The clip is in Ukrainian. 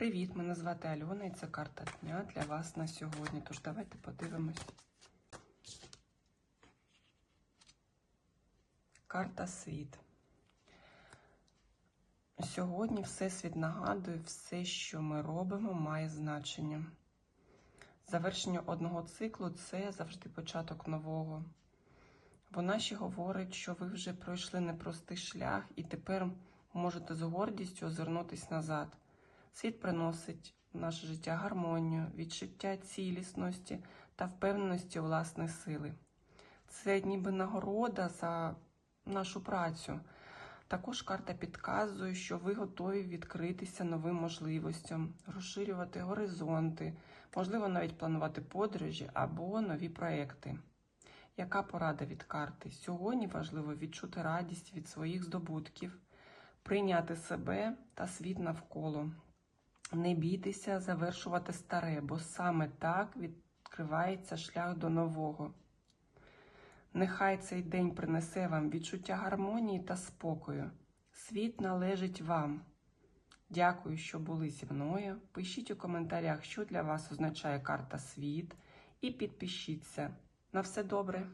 Привіт, мене звати Альона і це карта дня для вас на сьогодні. Тож давайте подивимось. Карта світ. Сьогодні Всесвіт нагадує, все, що ми робимо, має значення. Завершення одного циклу це завжди початок нового. Вона ще говорить, що ви вже пройшли непростий шлях і тепер можете з гордістю озирнутись назад. Світ приносить в наше життя гармонію, відчуття цілісності та впевненості власної сили. Це ніби нагорода за нашу працю. Також карта підказує, що ви готові відкритися новим можливостям, розширювати горизонти, можливо, навіть планувати подорожі або нові проекти. Яка порада від карти? Сьогодні важливо відчути радість від своїх здобутків, прийняти себе та світ навколо. Не бійтеся завершувати старе, бо саме так відкривається шлях до нового. Нехай цей день принесе вам відчуття гармонії та спокою. Світ належить вам. Дякую, що були зі мною. Пишіть у коментарях, що для вас означає карта світ, і підпишіться. На все добре!